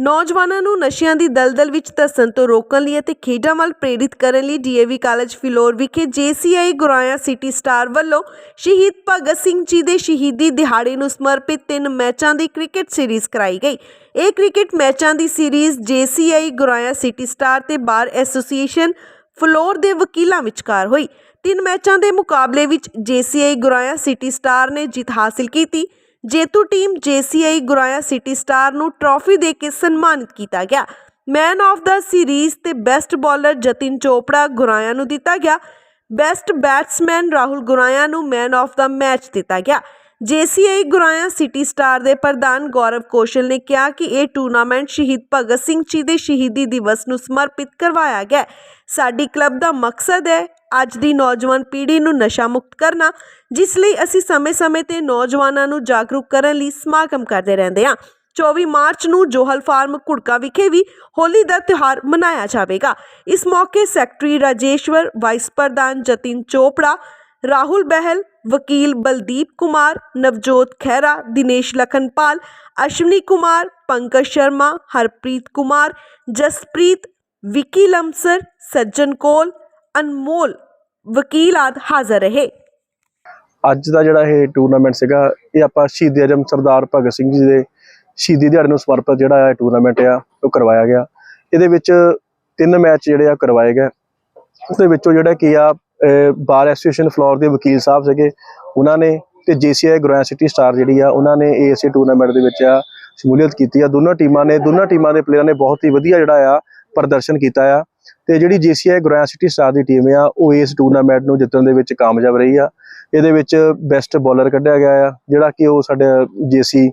ਨੌਜਵਾਨਾਂ ਨੂੰ ਨਸ਼ਿਆਂ ਦੀ ਦਲਦਲ ਵਿੱਚ ਧੱਸਣ ਤੋਂ ਰੋਕਣ ਲਈ ਅਤੇ ਖੇਡਾਂ ਵੱਲ ਪ੍ਰੇਰਿਤ ਕਰਨ ਲਈ ਡੀਏਵੀ ਕਾਲਜ ਫਿਲੌਰ ਵਿਖੇ ਜੇਸੀਆਈ ਗੁਰਾਇਆ ਸਿਟੀ ਸਟਾਰ ਵੱਲੋਂ ਸ਼ਹੀਦ ਭਗਤ ਸਿੰਘ ਜੀ ਦੇ ਸ਼ਹੀਦੀ ਦਿਹਾੜੇ ਨੂੰ ਸਮਰਪਿਤ ਤਿੰਨ ਮੈਚਾਂ ਦੀ ਕ੍ਰਿਕਟ ਸੀਰੀਜ਼ ਕਰਾਈ ਗਈ। ਇਹ ਕ੍ਰਿਕਟ ਮੈਚਾਂ ਦੀ series JCI Guraya city star ਤੇ ਬਾਰ ਐਸੋਸੀਏਸ਼ਨ ਫਲੋਰ ਦੇ ਵਕੀਲਾਂ ਵਿਚਕਾਰ ਹੋਈ। ਤਿੰਨ ਮੈਚਾਂ ਦੇ ਮੁਕਾਬਲੇ ਵਿੱਚ ਜੇਸੀਆਈ ਗੁਰਾਇਆ ਸਿਟੀ ਸਟਾਰ ਨੇ ਜਿੱਤ ਹਾਸਲ ਕੀਤੀ। ਜੇਤੂ team JCI Guraya city star ਨੂੰ ਟਰਾਫੀ ਦੇ ਕੇ ਸਨਮਾਨਿਤ ਕੀਤਾ ਗਿਆ। ਮੈਨ ਆਫ ਦਾ ਸੀਰੀਜ਼ ਤੇ ਬੈਸਟ ਬੋਲਰ ਜਤਿਨ ਚੋਪੜਾ ਗੁਰਾਇਆ ਨੂੰ ਦਿੱਤਾ ਗਿਆ। ਬੈਸਟ ਬੈਟਸਮੈਨ ਰਾਹੁਲ ਗੁਰਾਇਆ ਨੂੰ ਮੈਨ ਆਫ ਦਾ ਮੈਚ ਦਿੱਤਾ ਗਿਆ। ਜੇਸੀਆਈ ਗੁਰਾਇਆ ਸਿਟੀ ਸਟਾਰ ਦੇ ਪ੍ਰਧਾਨ ਗੌਰਵ ਕੌਸ਼ਲ ਨੇ ਕਿਹਾ ਕਿ ਇਹ ਟੂਰਨਾਮੈਂਟ ਸ਼ਹੀਦ ਭਗਤ ਸਿੰਘ ਜੀ ਦੇ ਸ਼ਹੀਦੀ ਦਿਵਸ ਨੂੰ ਸਮਰਪਿਤ ਕਰਵਾਇਆ ਗਿਆ। ਸਾਡੀ ਕਲੱਬ ਦਾ ਮਕਸਦ ਹੈ ਅੱਜ ਦੀ ਨੌਜਵਾਨ ਪੀੜ੍ਹੀ ਨੂੰ ਨਸ਼ਾ ਮੁਕਤ ਕਰਨਾ, ਜਿਸ ਲਈ ਅਸੀਂ ਸਮੇਂ-ਸਮੇਂ ਤੇ ਨੌਜਵਾਨਾਂ ਨੂੰ ਜਾਗਰੂਕ ਕਰਨ ਲਈ ਸਮਾਗਮ ਕਰਦੇ ਰਹਿੰਦੇ ਹਾਂ। 24 ਮਾਰਚ ਨੂੰ ਜੋਹਲ ਫਾਰਮ ਕੁੜਕਾ ਵਿਖੇ ਵੀ ਹੋਲੀ ਦਾ ਤਿਉਹਾਰ ਮਨਾਇਆ ਜਾਵੇਗਾ। ਇਸ ਮੌਕੇ ਸੈਕਟਰੀ ਰਾਜੇਸ਼ਵਰ, ਵਾਈਸ ਪ੍ਰਧਾਨ ਜਤਿਨ ਚੋਪੜਾ, ਰਾਹੁਲ ਬਹਿਲ, ਵਕੀਲ ਬਲਦੀਪ ਕੁਮਾਰ, ਨਵਜੋਤ ਖਹਿਰਾ, ਦਿਨੇਸ਼ ਲਖਨਪਾਲ, ਅਸ਼ਵਨੀ ਕੁਮਾਰ, ਪੰਕਜ ਸ਼ਰਮਾ, ਹਰਪ੍ਰੀਤ ਕੁਮਾਰ, ਜਸਪ੍ਰੀਤ, ਵਿੱਕੀ ਲਮਸਰ, ਸੱਜਣ ਕੋਲ ਅਨਮੋਲ ਵਕੀਲ ਆਦ ਹਾਜ਼ਰ ਰਹੇ। ਅੱਜ ਦਾ ਜਿਹੜਾ ਇਹ ਟੂਰਨਾਮੈਂਟ ਸੀਗਾ, ਇਹ ਆਪਾਂ ਸ਼ਹੀਦ ਅਜਮ ਸਰਦਾਰ ਭਗਤ ਸਿੰਘ ਜੀ ਦੇ ਸ਼ਹੀਦੀ ਦਿਹਾੜੇ ਨੂੰ ਸਮਰਪਿਤ ਜਿਹੜਾ ਇਹ ਟੂਰਨਾਮੈਂਟ ਆ, ਉਹ ਕਰਵਾਇਆ ਗਿਆ। ਇਹਦੇ ਵਿੱਚ ਤਿੰਨ ਮੈਚ ਜਿਹੜੇ ਆ ਕਰਵਾਏ ਗਏ। ਉਹਦੇ ਵਿੱਚੋਂ ਜਿਹੜਾ ਕੀ ਆ ਬਾਰ ਐਸੋਸੀਏਸ਼ਨ ਫਲੋਰ ਦੇ ਵਕੀਲ ਸਾਹਿਬ ਸੀਗੇ, ਉਹਨਾਂ ਨੇ ਤੇ ਜੀਸੀਆਈ ਗ੍ਰੈਂਡ ਸਿਟੀ ਸਟਾਰ ਜਿਹੜੀ ਆ, ਉਹਨਾਂ ਨੇ ਏਐਸਏ ਟੂਰਨਾਮੈਂਟ ਦੇ ਵਿੱਚ ਆ ਸ਼ਮੂਲੀਅਤ ਕੀਤੀ ਆ। ਦੋਨਾਂ ਟੀਮਾਂ ਨੇ, ਦੋਨਾਂ ਟੀਮਾਂ ਦੇ ਪਲੇਅਰਾਂ ਨੇ ਬਹੁਤ ਹੀ ਵਧੀਆ ਜਿਹੜਾ ਆ ਪ੍ਰਦਰਸ਼ਨ ਕੀਤਾ ਆ। ਤੇ ਜਿਹੜੀ ਜੀਸੀਆਈ ਗ੍ਰੈਂਡ ਸਿਟੀ ਸਟਾਰ ਦੀ ਟੀਮ ਆ, ਉਹ ਇਸ ਟੂਰਨਾਮੈਂਟ ਨੂੰ ਜਿੱਤਣ ਦੇ ਵਿੱਚ ਕਾਮਯਾਬ ਰਹੀ ਆ। ਇਹਦੇ ਵਿੱਚ ਬੈਸਟ ਬੋਲਰ ਕੱਢਿਆ ਗਿਆ ਆ, ਜਿਹੜਾ ਕਿ ਉਹ ਸਾਡੇ ਜੇਸੀ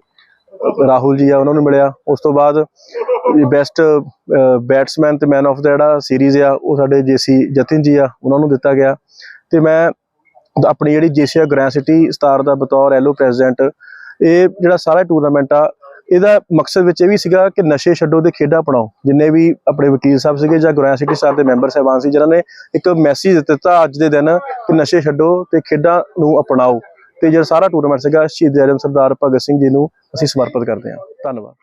ਰਾਹੁਲ ਜੀ ਆ, ਉਹਨਾਂ ਨੂੰ ਮਿਲਿਆ। ਉਸ ਤੋਂ ਬਾਅਦ ਬੈਸਟ ਬੈਟਸਮੈਨ ਤੇ ਮੈਨ ਆਫ ਦਾ ਜਿਹੜਾ ਸੀਰੀਜ਼ ਆ, ਉਹ ਸਾਡੇ ਜੇਸੀ ਜਤਿਨ ਜੀ ਆ, ਉਹਨਾਂ ਨੂੰ ਦਿੱਤਾ ਗਿਆ। ਤੇ ਮੈਂ ਆਪਣੀ ਜਿਹੜੀ ਜੇਸੀਆ ਗ੍ਰੈਂਡ ਸਿਟੀ ਸਟਾਰ ਦਾ ਬਤੌਰ ਐਲਓ ਪ੍ਰੈਜ਼ੀਡੈਂਟ ਇਹ ਜਿਹੜਾ ਸਾਰਾ ਟੂਰਨਾਮੈਂਟ ਆ ਇਹਦਾ ਮਕਸਦ ਵਿੱਚ ਇਹ ਵੀ ਸੀਗਾ ਕਿ ਨਸ਼ੇ ਛੱਡੋ ਤੇ ਖੇਡਾਂ ਅਪਣਾਓ। ਜਿੰਨੇ ਵੀ ਆਪਣੇ ਵਕੀਲ ਸਾਹਿਬ ਸੀਗੇ ਜਾਂ ਗ੍ਰੈਂਡ ਸਿਟੀ ਸਾਹਿਬ ਦੇ ਮੈਂਬਰ ਸਾਹਿਬਾਨ ਸੀ, ਜਿਨ੍ਹਾਂ ਨੇ ਇੱਕ ਮੈਸੇਜ ਦਿੱਤਾ ਅੱਜ ਦੇ ਦਿਨ ਕਿ ਨਸ਼ੇ ਛੱਡੋ ਤੇ ਖੇਡਾਂ ਨੂੰ ਅਪਣਾਓ। ਤੇ ਜਿਹੜਾ ਸਾਰਾ ਟੂਰਨਾਮੈਂਟ ਸੀਗਾ, ਸ਼ਹੀਦ ਆਜਮ ਸਰਦਾਰ ਭਗਤ ਸਿੰਘ ਜੀ ਨੂੰ ਅਸੀਂ ਸਮਰਪਿਤ ਕਰਦੇ ਹਾਂ। ਧੰਨਵਾਦ।